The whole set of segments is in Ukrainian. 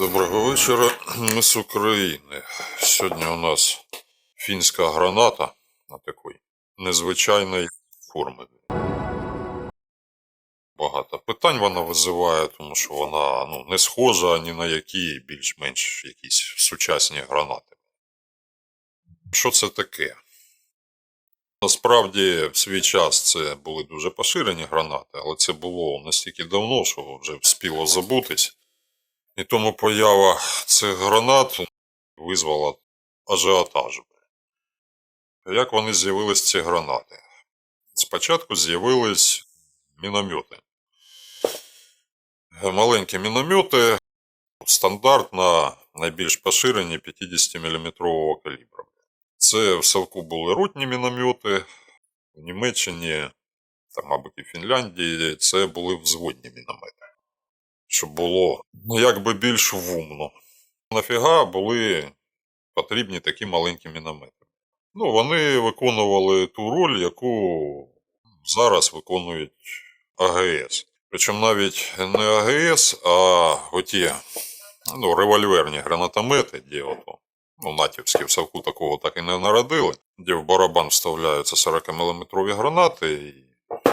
Доброго вечора. Ми з України. Сьогодні у нас фінська граната на такої незвичайної форми. Багато питань вона визиває, тому що вона ну, не схожа ні на які більш-менш якісь сучасні гранати. Що це таке? Насправді, в свій час це були дуже поширені гранати, але це було настільки давно, що вже вспіло забутись. І тому поява цих гранат визвала ажіотаж. Як вони з'явились ці гранати? Спочатку з'явились міномети. Маленькі міномети, стандартно найбільш поширені 50-мм калібру. Це в Савку були ротні міномети, в Німеччині, та, мабуть, і Фінляндії це були взводні міномети щоб було ну, якби більш вумно. Нафіга були потрібні такі маленькі міномети. Ну, вони виконували ту роль, яку зараз виконують АГС. Причому навіть не АГС, а оті ну, револьверні гранатомети, де ото, ну, натівські в Савку такого так і не народили, де в барабан вставляються 40-мм гранати, і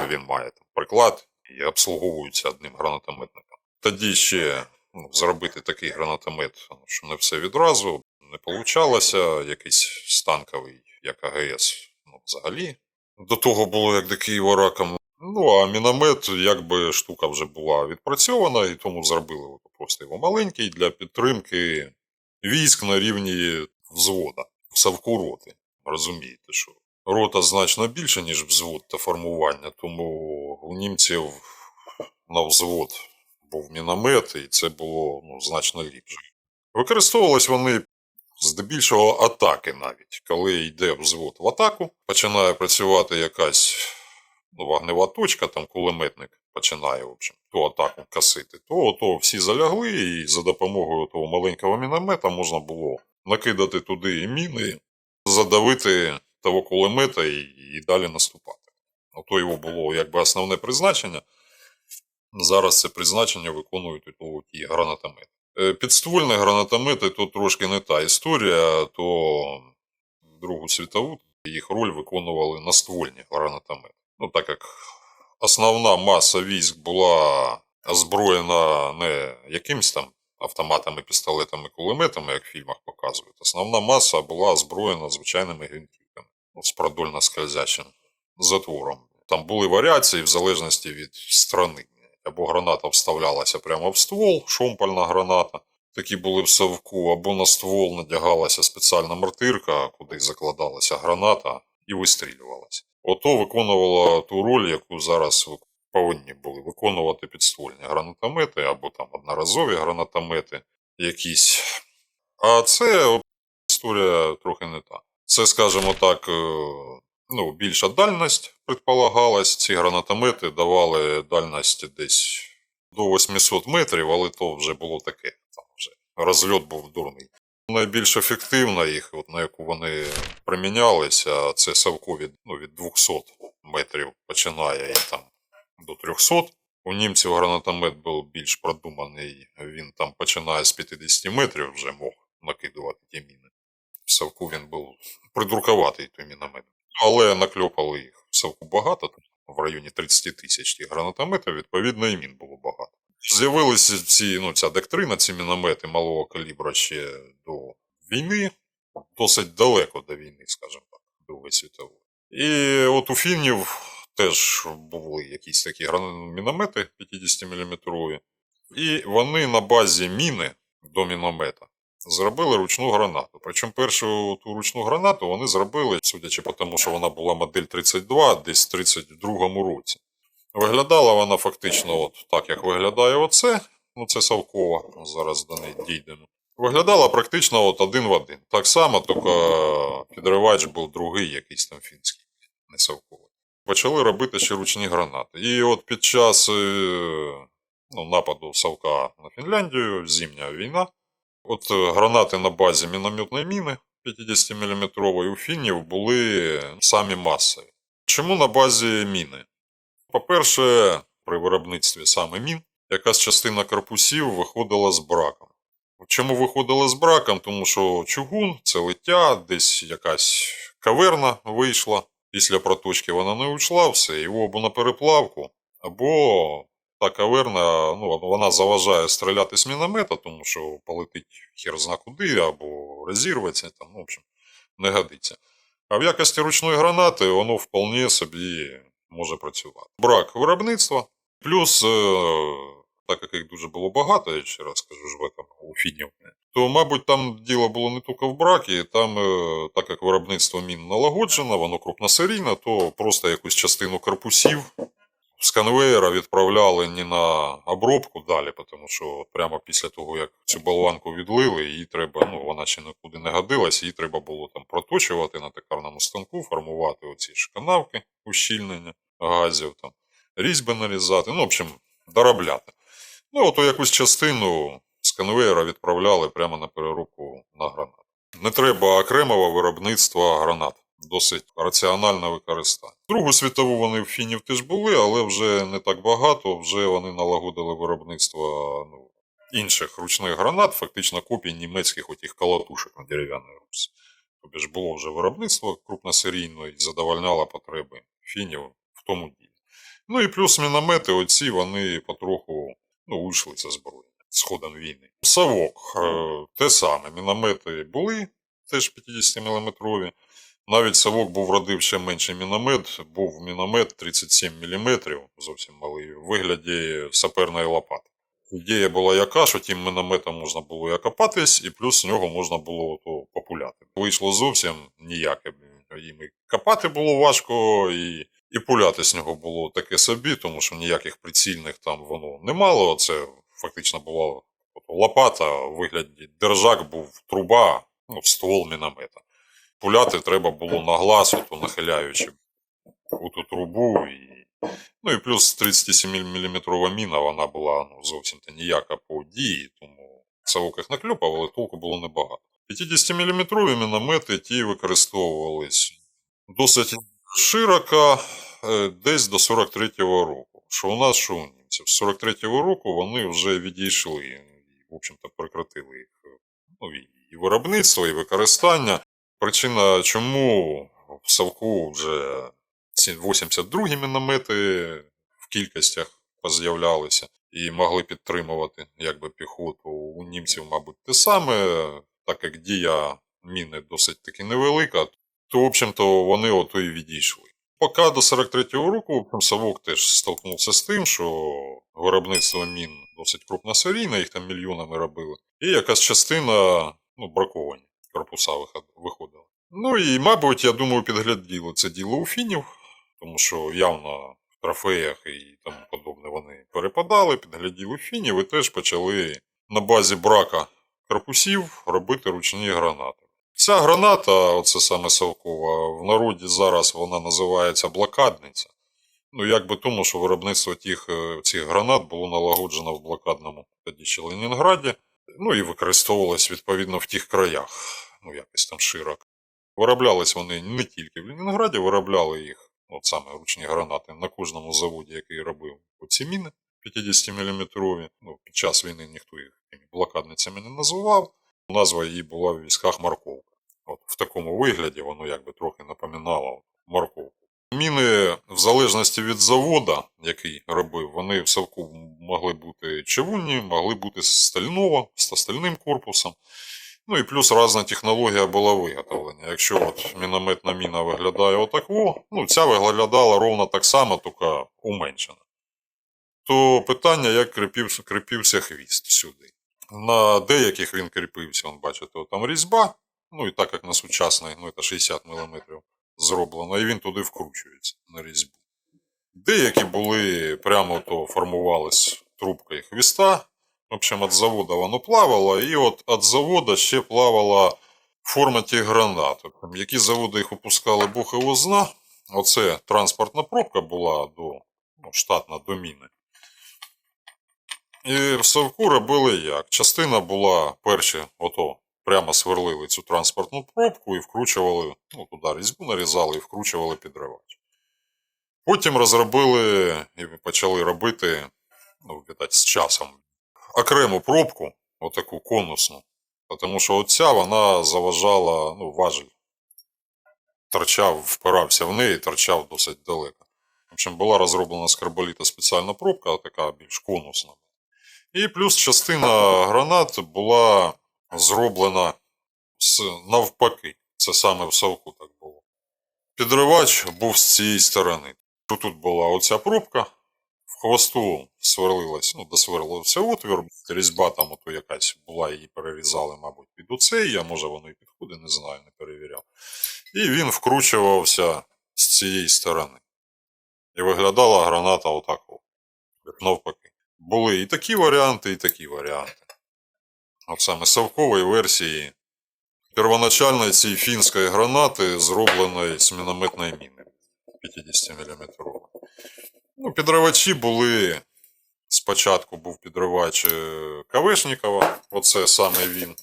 він має там приклад і обслуговується одним гранатометником. Тоді ще ну, зробити такий гранатомет, що не все відразу, не получалося. Якийсь станковий, як АГС, ну, взагалі. До того було як до Києва раком. Ну, а міномет, якби штука вже була відпрацьована, і тому зробили просто його маленький для підтримки військ на рівні взвода, в савку роти. Розумієте, що рота значно більше, ніж взвод та формування, тому у німців на взвод був міномет, і це було ну, значно ліпше. Використовувались вони здебільшого атаки навіть. Коли йде взвод в атаку, починає працювати якась ну, вогнева точка, там кулеметник починає в общем, ту атаку касити, то, то всі залягли, і за допомогою того маленького міномета можна було накидати туди і міни, задавити того кулемета і, і далі наступати. Ото його було якби основне призначення. Зараз це призначення виконують у ті гранатомети. Е, Підствольні гранатомети то трошки не та історія, то Другу світову їх роль виконували наствольні гранатомети. Ну, так як основна маса військ була озброєна не якимсь там автоматами, пістолетами, кулеметами, як в фільмах показують. Основна маса була озброєна звичайними гвинтівками ну, з продольно скользячим затвором. Там були варіації в залежності від страни або граната вставлялася прямо в ствол, шомпальна граната. Такі були в совку, або на ствол надягалася спеціальна мортирка, куди закладалася граната і вистрілювалася. Ото виконувала ту роль, яку зараз повинні були виконувати підствольні гранатомети, або там одноразові гранатомети якісь. А це історія трохи не та. Це, скажімо так, ну, більша дальність предполагалась. Ці гранатомети давали дальність десь до 800 метрів, але то вже було таке. Там вже розльот був дурний. Найбільш ефективна їх, от, на яку вони примінялися, це Савко від, ну, від 200 метрів починає і там до 300. У німців гранатомет був більш продуманий, він там починає з 50 метрів вже мог накидувати ті міни. В Савку він був придуркуватий той міномет але накльопали їх в Савку багато, в районі 30 тисяч тих гранатометів, відповідно, і мін було багато. З'явилися ці, ну, ця доктрина, ці міномети малого калібра ще до війни, досить далеко до війни, скажімо так, Другої світової. І от у фіннів теж були якісь такі міномети 50-мм, і вони на базі міни до міномета зробили ручну гранату. Причому першу ту ручну гранату вони зробили, судячи по тому, що вона була модель 32 десь в 32-му році. Виглядала вона фактично от так, як виглядає оце. Ну, це Савкова, зараз до неї дійдемо. Виглядала практично от один в один. Так само, тільки підривач був другий, якийсь там фінський, не Савковий. Почали робити ще ручні гранати. І от під час ну, нападу Савка на Фінляндію, зимня війна, От е, гранати на базі мінометної міни 50-мм у фінів були самі масові. Чому на базі міни? По-перше, при виробництві саме мін якась частина корпусів виходила з браком. Чому виходили з браком? Тому що чугун це лиття, десь якась каверна вийшла. Після проточки вона не уйшла, все, його або на переплавку, або та каверна, ну, вона заважає стріляти з міномета, тому що полетить хер зна куди, або розірветься, там, ну, в общем, не годиться. А в якості ручної гранати воно вполне собі може працювати. Брак виробництва, плюс, е, так як їх дуже було багато, я ще раз скажу ж в этом, у фінів, то, мабуть, там діло було не тільки в бракі, там, е, так як виробництво мін налагоджено, воно крупносерійне, то просто якусь частину корпусів з конвейера відправляли не на обробку далі, тому що прямо після того, як цю болванку відлили, її треба, ну вона ще нікуди не годилась, її треба було там проточувати на токарному станку, формувати оці ж канавки ущільнення газів, там, різьби нарізати, ну, в общем, доробляти. Ну, ото якусь частину з конвейера відправляли прямо на переробку на гранат. Не треба окремого виробництва гранат. Досить раціональне використання. Другу світову вони в фінів теж були, але вже не так багато. Вже вони налагодили виробництво ну, інших ручних гранат, фактично копій німецьких отих колотушок на дерев'яній русі. Тобто ж було вже виробництво крупносерійне і задовольняло потреби фінів в тому ділі. Ну і плюс міномети, оці вони потроху ну, уйшли це зброї з ходом війни. Савок е, те саме. Міномети були теж 50-мм. Навіть Савок був родив ще менший міномет, був міномет 37 мм, зовсім малий, в вигляді саперної лопати. Ідея була яка, що тим мінометом можна було і окопатись, і плюс з нього можна було ото популяти. Вийшло зовсім ніяке. Їм і копати було важко, і, і пуляти з нього було таке собі, тому що ніяких прицільних там воно не мало. Це фактично була лопата, в вигляді держак був труба, ну, ствол міномета пуляти треба було на глаз, ото нахиляючи у ту трубу. І... Ну і плюс 37-мм міна, вона була ну, зовсім то ніяка по дії, тому савок їх наклюпав, але толку було небагато. 50-мм міномети ті використовувались досить широко, е, десь до 43-го року. Що у нас, що у німців. З 43-го року вони вже відійшли і, в общем-то, прекратили їх ну, і виробництво, і використання. Причина, чому в Савку вже ці 82 міномети в кількостях поз'являлися і могли підтримувати якби піхоту. У німців, мабуть, те саме, так як дія міни досить таки невелика, то, в общем-то, вони ото і відійшли. Поки до 43-го року Савок теж столкнувся з тим, що виробництво мін досить крупносерійне, їх там мільйонами робили, і якась частина ну, браковані корпуса виходили. Ну і, мабуть, я думаю, підгляділо це діло у фінів, тому що явно в трофеях і тому подобне вони перепадали, підгляділи фінів і теж почали на базі брака корпусів робити ручні гранати. Ця граната, оце саме Савкова, в народі зараз вона називається блокадниця. Ну, якби тому, що виробництво тих, е, цих гранат було налагоджено в блокадному тоді ще Ленінграді, ну і використовувалось відповідно в тих краях, ну якось там широко. Вироблялись вони не тільки в Ленінграді, виробляли їх, от саме ручні гранати, на кожному заводі, який робив оці міни 50-мм. Ну, під час війни ніхто їх блокадницями не називав. Назва її була в військах морковка. От В такому вигляді воно якби трохи напоминало морковку. Міни, в залежності від завода, який робив, вони в Савку могли бути чавунні, могли бути стального, з стальним корпусом. Ну і плюс різна технологія була виготовлення. Якщо от мінометна міна виглядає отако, ну ця виглядала ровно так само, тільки уменшена. То питання, як кріпився, кріпився хвіст сюди. На деяких він кріпився, он, бачите, там різьба. Ну і так як на сучасний, ну це 60 мм зроблено, і він туди вкручується на різьбу. Деякі були прямо то формувались трубкою хвіста. В общем, від заводу воно плавало, і от від заводу ще плавала форма тих гранат. Які заводи їх випускали, Бог його зна. Оце транспортна пробка була до ну, штатна до міни. І в Савку робили як? Частина була перші, ото прямо сверлили цю транспортну пробку і вкручували, ну, туди різьбу нарізали і вкручували підривач. Потім розробили і почали робити, ну, з часом окрему пробку, отаку конусну. Тому що оця вона заважала, ну, важель. Торчав, впирався в неї, торчав досить далеко. В общем, була розроблена з карболіта спеціальна пробка, така більш конусна. І плюс частина гранат була зроблена навпаки. Це саме в совку так було. Підривач був з цієї сторони. Тут була оця пробка, в хвосту сверлилась, ну, досверлився отвір, різьба там ото якась була, її перерізали, мабуть, під оцей, а може воно і підходить, не знаю, не перевіряв. І він вкручувався з цієї сторони. І виглядала граната отак, як навпаки. Були і такі варіанти, і такі варіанти. От саме совкової версії первоначальної цієї фінської гранати, зробленої з мінометної міни 50 мм. Ну, підривачі були. Спочатку був підривач е, Кавишнікова, оце саме він.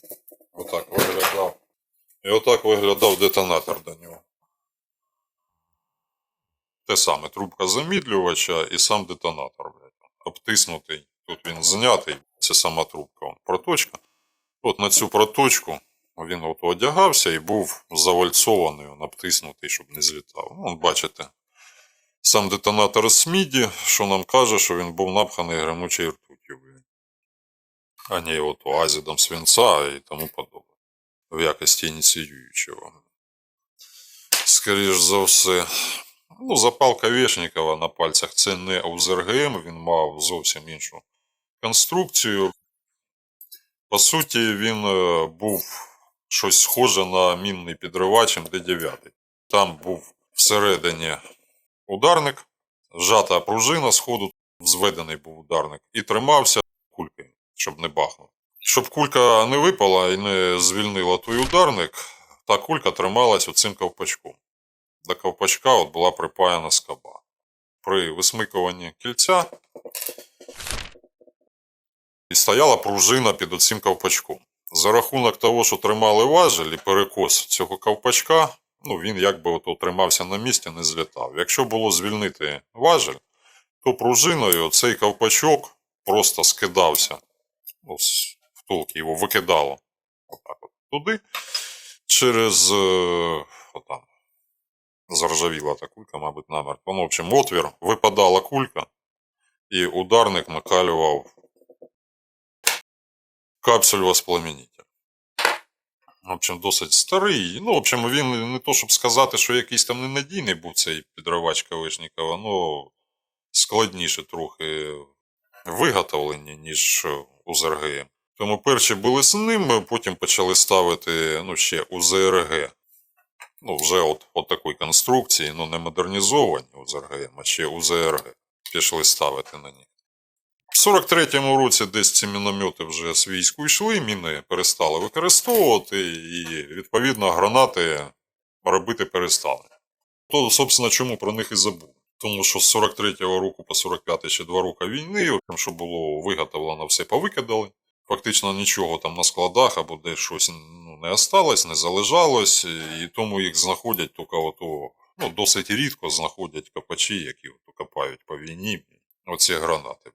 Отак виглядав. І отак виглядав детонатор до нього. Те саме трубка замідлювача і сам детонатор, блядь. Обтиснутий. Тут він знятий, це сама трубка. Вон, проточка. От на цю проточку він от одягався і був завальцований, обтиснутий, щоб не злітав. Ну, бачите, сам детонатор з що нам каже, що він був напханий гремучою ртуттю, а не от азідом свинця і тому подобне. В якості ініціюючого. Скоріш за все. Ну, запал Кавєшнікова на пальцях це не УЗРГМ, він мав зовсім іншу конструкцію. По суті, він е, був щось схоже на мінний підривач МД-9. Там був всередині ударник, зжата пружина з ходу, зведений був ударник, і тримався кулькою, щоб не бахнув. Щоб кулька не випала і не звільнила той ударник, та кулька трималась оцим ковпачком. До ковпачка от була припаяна скоба. При висмикуванні кільця і стояла пружина під оцим ковпачком. За рахунок того, що тримали важель і перекос цього ковпачка, ну він якби от тримався на місці, не злітав. Якщо було звільнити важель, то пружиною цей ковпачок просто скидався. З втулки його викидало отак от туди. Через е, отам, заржавіла та кулька, мабуть, намертво. Ну, в общем, отвір, випадала кулька, і ударник накалював капсуль воспламенитель. В общем, досить старий. Ну, в общем, він не то, щоб сказати, що якийсь там ненадійний був цей підривач Кавишнікова, ну складніше трохи виготовлені, ніж УЗРГ. Тому перші були з ним, потім почали ставити ну, ще УЗРГ. Ну, вже от, от такої конструкції, ну не модернізовані УЗРГ, а ще УЗРГ. Пішли ставити на них. В 43-му році десь ці міномети вже з війську йшли, міни перестали використовувати, і, відповідно, гранати робити перестали. То, собственно, чому про них і забув. Тому що з 43-го року по 45-й ще два роки війни, там, що було виготовлено, все повикидали. Фактично нічого там на складах або десь щось ну, не осталось, не залежалось, і тому їх знаходять тільки ото, ну, досить рідко знаходять копачі, які ото копають по війні, оці гранати.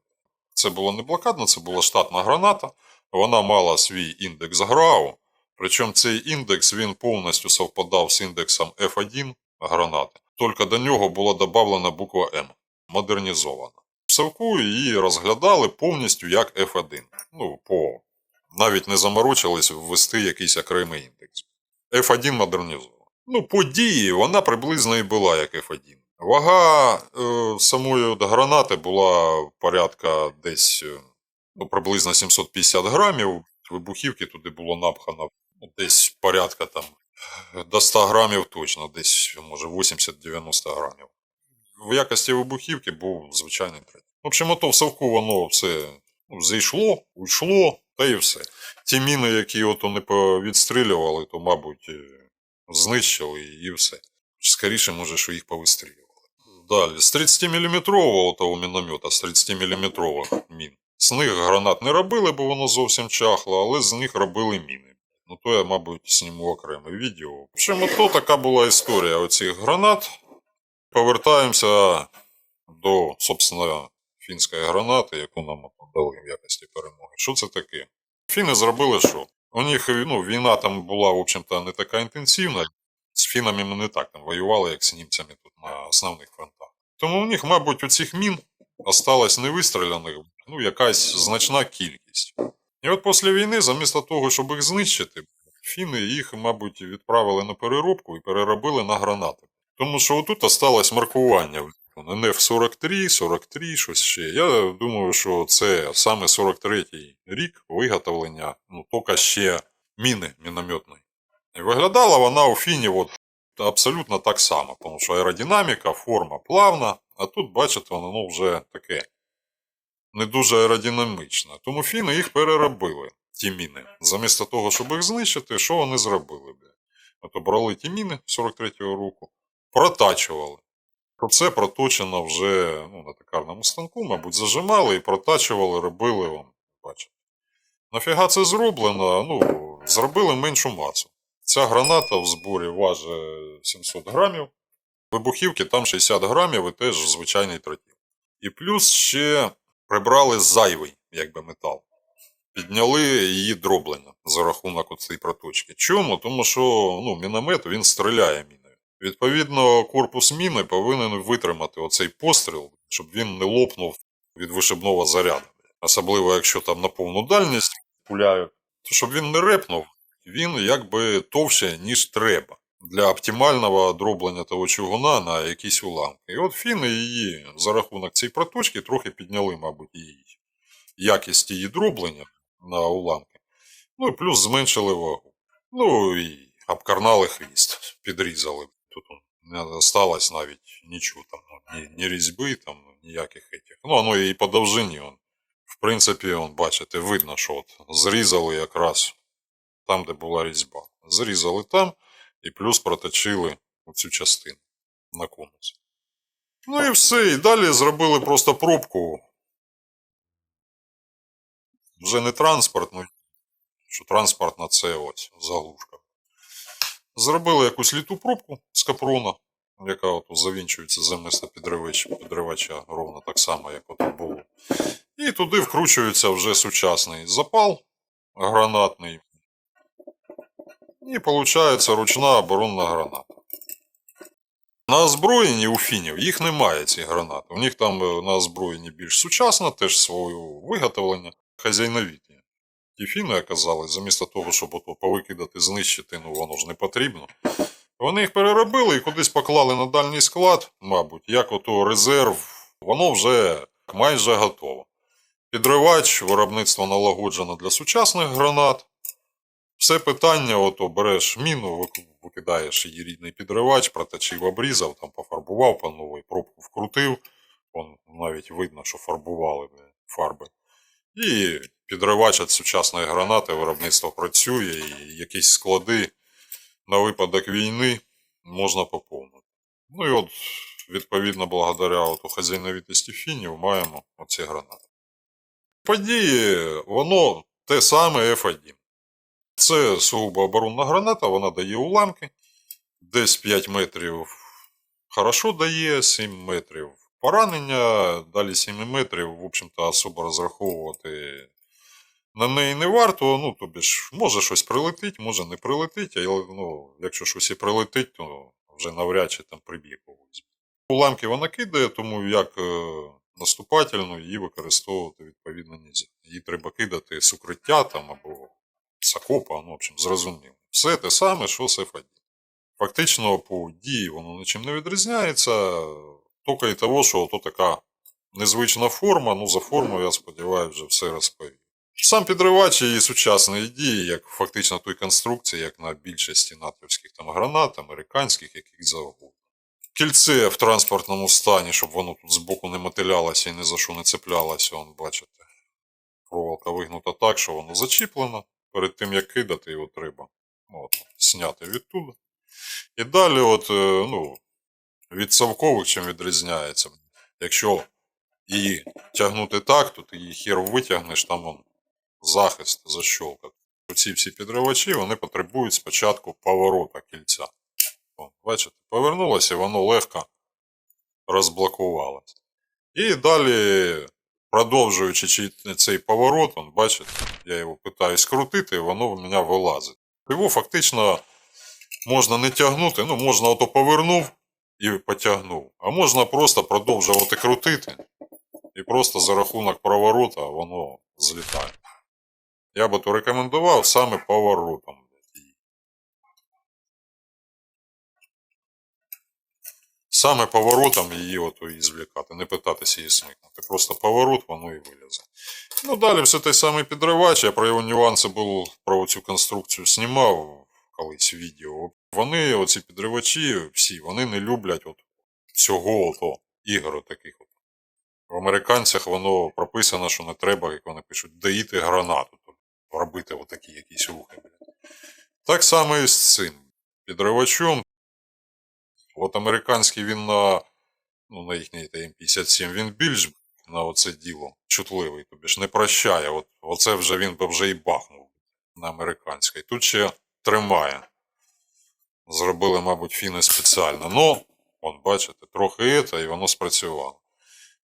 Це була не блокадна, це була штатна граната. Вона мала свій індекс ГРАУ. Причому цей індекс він повністю совпадав з індексом F1 гранати. Тільки до нього була додана буква М, модернізована. В Савку її розглядали повністю як F1. Ну, по навіть не заморочились ввести якийсь окремий індекс. F1 модернізована. Ну, по дії вона приблизно і була як F1. Вага е, самої от гранати була порядка десь е, ну, приблизно 750 грамів. Вибухівки туди було напхано десь порядка там до 100 грамів точно, десь може 80-90 грамів. В якості вибухівки був звичайний третій. В общем, ото в совку воно все ну, зайшло, уйшло, та і все. Ті міни, які ото не повідстрілювали, то, мабуть, е, знищили і все. Скоріше, може, що їх повистрілювали. Далі, з 30-мм того міномета, з 30-мм мін. З них гранат не робили, бо воно зовсім чахло, але з них робили міни. Ну то я, мабуть, зніму окреме відео. В общем, ото така була історія оцих гранат. Повертаємося до, собственно, фінської гранати, яку нам дали в якості перемоги. Що це таке? Фіни зробили що? У них ну, війна там була, в общем-то, не така інтенсивна. З фінами ми не так там воювали, як з німцями тут на основних фронтах. Тому у них, мабуть, у цих мін осталось невистріляних, ну, якась значна кількість. І от після війни, замість того, щоб їх знищити, фіни їх, мабуть, відправили на переробку і переробили на гранати. Тому що отут осталось маркування. НФ-43, 43, щось ще. Я думаю, що це саме 43-й рік виготовлення, ну, тільки ще міни мінометної. І виглядала вона у фіні от абсолютно так само, тому що аеродинаміка, форма плавна, а тут, бачите, воно ну, вже таке не дуже аеродинамічне. Тому фіни їх переробили, ті міни. Замість того, щоб їх знищити, що вони зробили? От брали ті міни 43-го року, протачували. Це проточено вже ну, на токарному станку, мабуть, зажимали і протачували, робили вам, бачите. Нафіга це зроблено? Ну, зробили меншу масу. Ця граната в зборі важить 700 грамів. Вибухівки там 60 грамів і теж звичайний тротіл. І плюс ще прибрали зайвий, якби метал. Підняли її дроблення за рахунок цієї проточки. Чому? Тому що ну, міномет він стріляє міною. Відповідно, корпус міни повинен витримати оцей постріл, щоб він не лопнув від вишибного заряду. Особливо, якщо там на повну дальність пуляють, то щоб він не репнув, він якби товще, ніж треба. Для оптимального дроблення того чугуна на якісь уламки. І от фіни її за рахунок цієї проточки трохи підняли, мабуть, її якість її дроблення на уламки. Ну і плюс зменшили вагу. Ну і обкарнали хвіст, підрізали. Тут не осталось навіть нічого там, ну, ні, ні різьби, там, ніяких етих. Ну, воно і по довжині. В принципі, он, бачите, видно, що от зрізали якраз там, де була різьба. Зрізали там і плюс проточили цю частину на конус. Ну і все. І далі зробили просто пробку. Вже не транспортну, що транспортна це ось заглушка. Зробили якусь літу пробку з капрона, яка от завінчується за місце підривача, підривача ровно так само, як от було. І туди вкручується вже сучасний запал гранатний. І виходить ручна оборонна граната. На озброєнні у фінів їх немає, ці гранати. У них там е, на озброєнні більш сучасна, теж своє виготовлення, хазяйновіті. Ті фіни оказались, замість того, щоб ото повикидати, знищити, ну воно ж не потрібно. Вони їх переробили і кудись поклали на дальній склад, мабуть, як ото резерв, воно вже майже готово. Підривач, виробництво налагоджено для сучасних гранат. Все питання, ото береш міну, викидаєш її рідний підривач, проточив, обрізав, там пофарбував по новій, пробку вкрутив. Вон навіть видно, що фарбували фарби. І підривач від сучасної гранати виробництво працює, і якісь склади на випадок війни можна поповнити. Ну і от, відповідно, благодаря хазяйновітості фінів маємо оці гранати. Події, воно те саме F1. Це сугубо оборонна граната, вона дає уламки. Десь 5 метрів хорошо дає, 7 метрів поранення, далі 7 метрів, в общем-то, особо розраховувати на неї не варто. Ну, тобі ж, може щось прилетить, може не прилетить, але ну, якщо щось і прилетить, то вже навряд чи там приб'є когось. Уламки вона кидає, тому як е, наступательну її використовувати відповідно нельзя. Її треба кидати з укриття там або з окопа, ну, в общем, зрозуміло. Все те саме, що з F1. Фактично по дії воно нічим не відрізняється, тільки і того, що то така незвична форма, ну за форму, я сподіваюся, вже все розповів. Сам підривач і сучасної дії, як фактично той конструкції, як на більшості натовських там гранат, американських, яких завгодно. Кільце в транспортному стані, щоб воно тут збоку не мотилялося і ні за що не цеплялося, вон, бачите. Проволока вигнута так, що воно зачіплено. Перед тим, як кидати, його треба от, зняти відтуди. І далі, от, е, ну, від совкових чим відрізняється. Якщо її тягнути так, то ти її хер витягнеш, там он, захист защолка. Ці всі підривачі вони потребують спочатку поворота кільця. О, бачите, повернулося, воно легко розблокувалось. І далі, продовжуючи цей поворот, он, бачите, я його питаюсь крутити, воно в мене вилазить. Його фактично можна не тягнути, ну можна ото повернув і потягнув. А можна просто продовжувати крутити, і просто за рахунок проворота воно злітає. Я би то рекомендував саме поворотом. Саме поворотом її ото звлікати, не питатися її смикнути. Просто поворот, воно і вилізе. Ну, далі все той самий підривач, я про його нюанси був про цю конструкцію знімав колись відео. Вони, оці підривачі, всі, вони не люблять от цього ото ігор таких. От. В американцях воно прописано, що не треба, як вони пишуть, доїти гранату, робити отакі якісь рухи. Так само і з цим підривачом. От американський він на, ну, на їхній ТМ-57, він більш на оце діло чутливий, тобі ж не прощає. От, оце вже він би вже і бахнув на американській. Тут ще тримає. Зробили, мабуть, фіни спеціально. Ну, от бачите, трохи це, і воно спрацювало.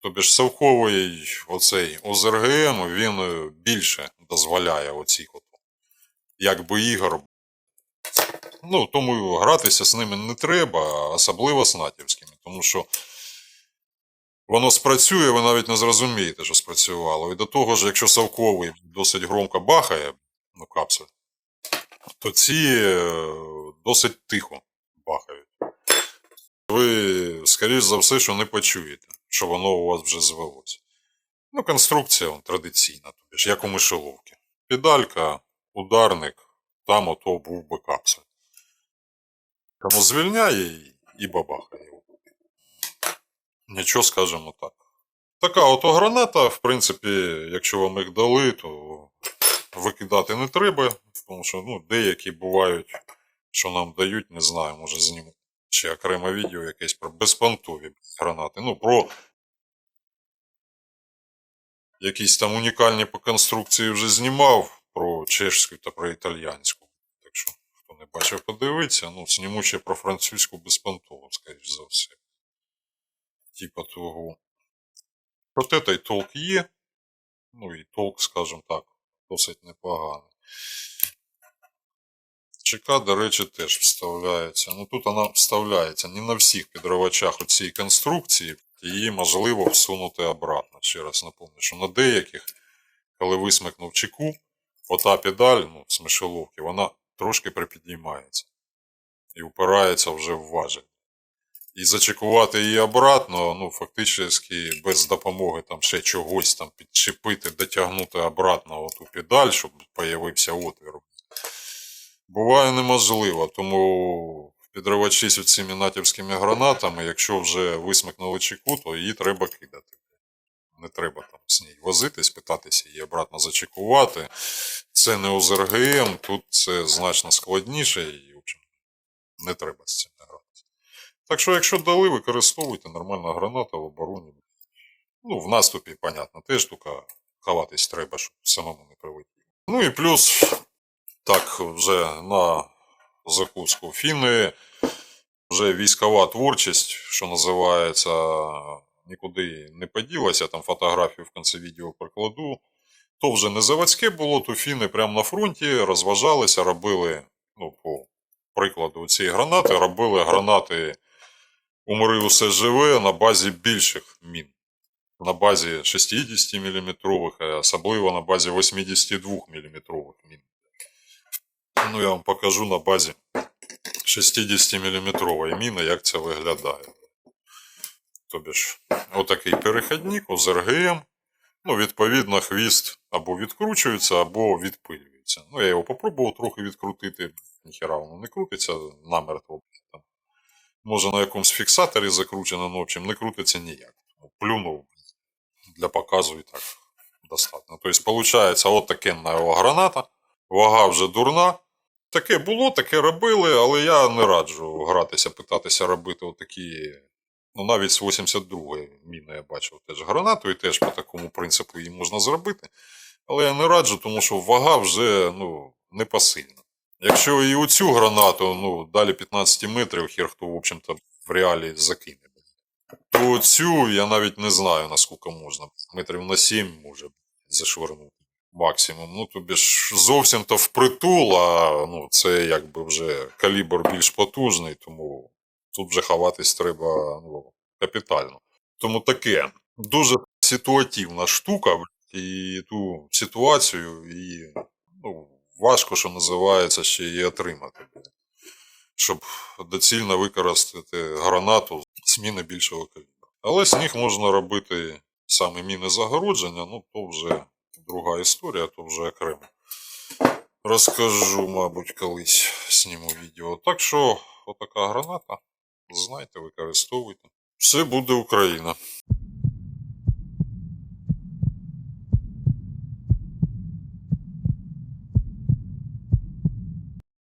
Тобі ж совковий оцей ОЗРГМ, він е, більше дозволяє от, якби ігор. Ну, тому гратися з ними не треба, особливо з натівськими, тому що воно спрацює, ви навіть не зрозумієте, що спрацювало. І до того ж, якщо совковий досить громко бахає, ну, капсуль, то ці е, досить тихо бахають. Ви, скоріш за все, що не почуєте, що воно у вас вже звелося. Ну, конструкція вон, традиційна, тобі ж, як у мишоловки. Педалька, ударник, там ото був би капсуль. Тому звільняє і, і бабахає. Нічого скажемо так. Така ото граната, в принципі, якщо вам їх дали, то викидати не треба, тому що ну, деякі бувають, що нам дають, не знаю, може зніму. Чи окреме відео якесь про безпонтові гранати. Ну, про якісь там унікальні по конструкції вже знімав, про чешську та про італьянську. Не бачив, подивиться, ну, зніму ще про французьку безпонтову, скоріш за все. Типа того. Проте той толк є. Ну і толк, скажімо так, досить непоганий. ЧК, до речі, теж вставляється. Ну тут вона вставляється не на всіх підривачах у цій конструкції. Її можливо всунути обратно. Ще раз напомню, що на деяких, коли висмикнув чеку, ота педаль, ну, з мишеловки, вона трошки припідіймається. І впирається вже в важіль. І зачекувати її обратно, ну, фактично, без допомоги там ще чогось там підчепити, дотягнути обратно оту педаль, щоб появився отвір. Буває неможливо, тому в підривачі цими натівськими гранатами, якщо вже висмикнули чеку, то її треба кидати. Не треба там з ній возитись, питатися її обратно зачекувати. Це не ОЗРГМ, тут це значно складніше і, в общем, не треба з цим гратися. Так що, якщо дали, використовуйте нормальна граната в обороні. Ну, в наступі, понятно, теж тільки ховатись треба, щоб самому не прилетіло. Ну і плюс, так, вже на закуску фіни, вже військова творчість, що називається, нікуди не поділася, там фотографію в кінці відео прикладу. То вже не заводське було, то фіни прямо на фронті розважалися, робили, ну, по прикладу цієї гранати, робили гранати умори усе живе на базі більших мін. На базі 60 мм, особливо на базі 82 мм мін. Ну, я вам покажу на базі 60 мм міни, як це виглядає. Тобі ж, отакий перехідник, ОЗРГМ. Ну, відповідно, хвіст або відкручується, або відпилюється. Ну, я його попробував трохи відкрутити. Ніхера воно не крутиться намертво. Там. Може на якомусь фіксаторі закручено, ну, в не крутиться ніяк. Плюнув для показу і так достатньо. Тобто, виходить, от його граната. Вага вже дурна. Таке було, таке робили, але я не раджу гратися, питатися робити отакі. Ну, навіть з 82-ї міни я бачив теж гранату, і теж по такому принципу її можна зробити. Але я не раджу, тому що вага вже ну, непосильна. Якщо і оцю гранату, ну, далі 15 метрів, хер хто, в общем-то, в реалі закине. То цю я навіть не знаю, наскільки можна. Метрів на 7 може зашвирнути. максимум. Ну, тобі ж зовсім то впритул, а ну, це якби вже калібр більш потужний, тому тут вже ховатись треба ну, капітально. Тому таке дуже ситуативна штука, і ту ситуацію, і ну, важко, що називається, ще її отримати. Щоб доцільно використати гранату з міни більшого калібру. Але з них можна робити саме міни загородження, ну то вже друга історія, то вже окремо. Розкажу, мабуть, колись зніму відео. Так що, отака граната. Знайте, використовуйте. Все буде Україна.